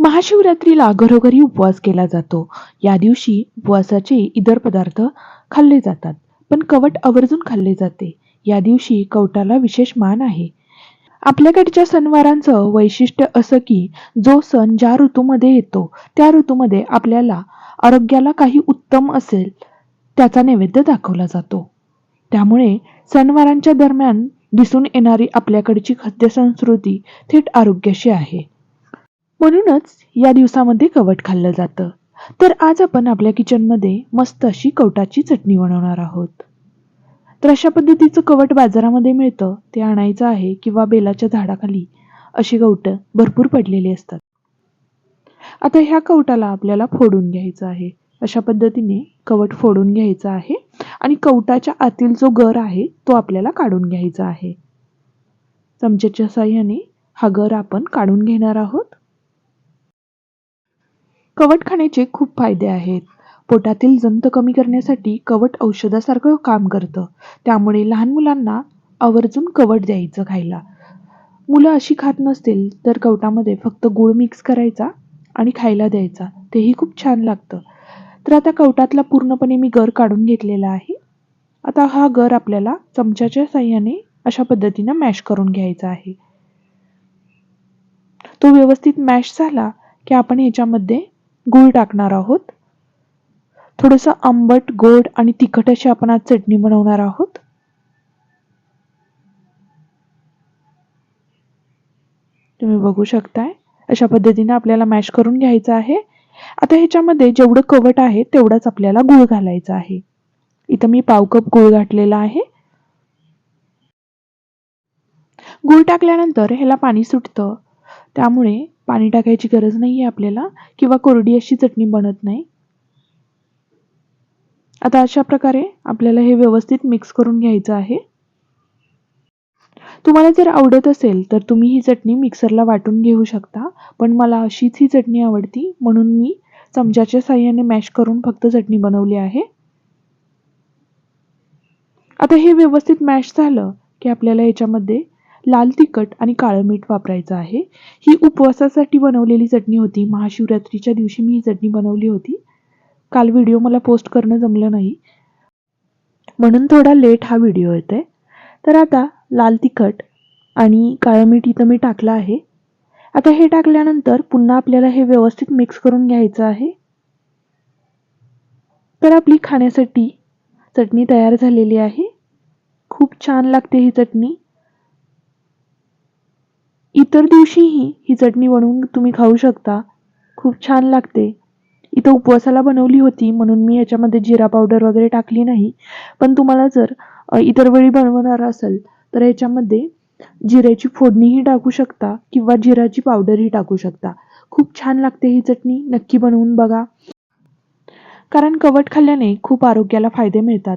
महाशिवरात्रीला घरोघरी उपवास केला जातो. या दिवशी उपवासाचे इतर पदार्थ खाल्ले जातात पण कवट आवर्जून खाल्ले जाते. या दिवशी कवटाला विशेष मान आहे. आपल्याकडच्या सणवारांचं वैशिष्ट्य असं की जो सण ज्या ऋतूमध्ये येतो त्या ऋतूमध्ये आपल्याला आरोग्याला काही उत्तम असेल त्याचा नैवेद्य दाखवला जातो. त्यामुळे सणवारांच्या दरम्यान दिसून येणारी आपल्याकडची खाद्यसंस्कृती थेट आरोग्याशी आहे. म्हणूनच या दिवसामध्ये कवट खाल्लं जातं. तर आज आपण आपल्या किचनमध्ये मस्त अशी कवटाची चटणी बनवणार आहोत. तर अशा पद्धतीचं कवट बाजारामध्ये मिळतं ते आणायचं आहे किंवा बेलाच्या झाडाखाली अशी कवट भरपूर पडलेली असतात. आता ह्या कवटाला आपल्याला फोडून घ्यायचं आहे. अशा पद्धतीने कवट फोडून घ्यायचं आहे आणि कवटाच्या आतील जो गर आहे तो आपल्याला काढून घ्यायचा आहे. चमच्याच्या साह्याने हा गर आपण काढून घेणार आहोत. कवट खाण्याचे खूप फायदे आहेत. पोटातील जंत कमी करण्यासाठी कवट औषधासारखं काम करतं. त्यामुळे लहान मुलांना आवर्जून कवट द्यायचं खायला. मुलं अशी खात नसतील तर कवटामध्ये फक्त गूळ मिक्स करायचा आणि खायला द्यायचा. तेही खूप छान लागतं. तर आता कवटातला पूर्णपणे मी गर काढून घेतलेला आहे. आता हा गर आपल्याला चमच्याच्या साह्याने अशा पद्धतीनं मॅश करून घ्यायचा आहे. तो व्यवस्थित मॅश झाला की आपण याच्यामध्ये गूळ टाकणार आहोत. थोडंसं आंबट गोड आणि तिखट अशी आपण आज चटणी बनवणार आहोत. तुम्ही बघू शकताय अशा पद्धतीने आपल्याला मॅश करून घ्यायचं आहे. आता ह्याच्यामध्ये जेवढं कवट आहे तेवढाच आपल्याला गूळ घालायचा आहे. इथं मी पाव कप गूळ घातलेला आहे. गूळ टाकल्यानंतर ह्याला पाणी सुटतं. त्यामुळे पाणी टाकायची गरज नाही आहे आपल्याला किंवा कोरडी अशी चटणी बनत नाही. आता अशा प्रकारे आपल्याला हे व्यवस्थित मिक्स करून घ्यायचं आहे. तुम्हाला जर आवडत असेल तर तुम्ही ही चटणी मिक्सरला वाटून घेऊ शकता पण मला अशीच ही चटणी आवडती म्हणून मी चमच्याच्या साह्याने मॅश करून फक्त चटणी बनवली आहे. आता हे व्यवस्थित मॅश झालं की आपल्याला याच्यामध्ये लाल तिखट आणि काळं मीठ वापरायचं आहे. ही उपवासासाठी बनवलेली चटणी होती. महाशिवरात्रीच्या दिवशी मी ही चटणी बनवली होती. काल व्हिडिओ मला पोस्ट करणं जमलं नाही. म्हणून थोडा लेट हा व्हिडिओ येतोय. तर आता लाल तिखट आणि काळं मीठ इथं मी टाकलं आहे. आता हे टाकल्यानंतर पुन्हा आपल्याला हे व्यवस्थित मिक्स करून घ्यायचं आहे. तर आपली खाण्यासाठी चटणी तयार झालेली आहे. खूप छान लागते ही चटणी. इतर दिवशीही ही चटणी बनवून तुम्ही खाऊ शकता. खूप छान लागते. इथं उपवासाला बनवली होती म्हणून मी याच्यामध्ये जिरा पावडर वगैरे टाकली नाही. पण तुम्हाला जर इतर वेळी बनवणार असेल तर याच्यामध्ये जिऱ्याची फोडणीही टाकू शकता किंवा जिराची पावडरही टाकू शकता. खूप छान लागते ही चटणी. नक्की बनवून बघा. कारण कवट खाल्ल्याने खूप आरोग्याला फायदे मिळतात.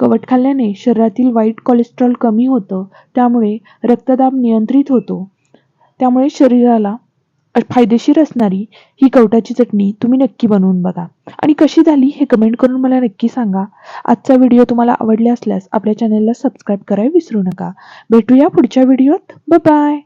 कवट खाल्ल्याने शरीरातील वाईट कोलेस्ट्रॉल कमी होतं. त्यामुळे रक्तदाब नियंत्रित होतो. त्यामुळे शरीराला फायदेशीर असणारी ही कवटाची चटणी तुम्ही नक्की बनवून बघा. आणि कशी झाली हे कमेंट करून मला नक्की सांगा. आजचा व्हिडिओ तुम्हाला आवडला असल्यास आपल्या चॅनलला सबस्क्राईब करायला विसरू नका. भेटूया पुढच्या व्हिडिओत बाय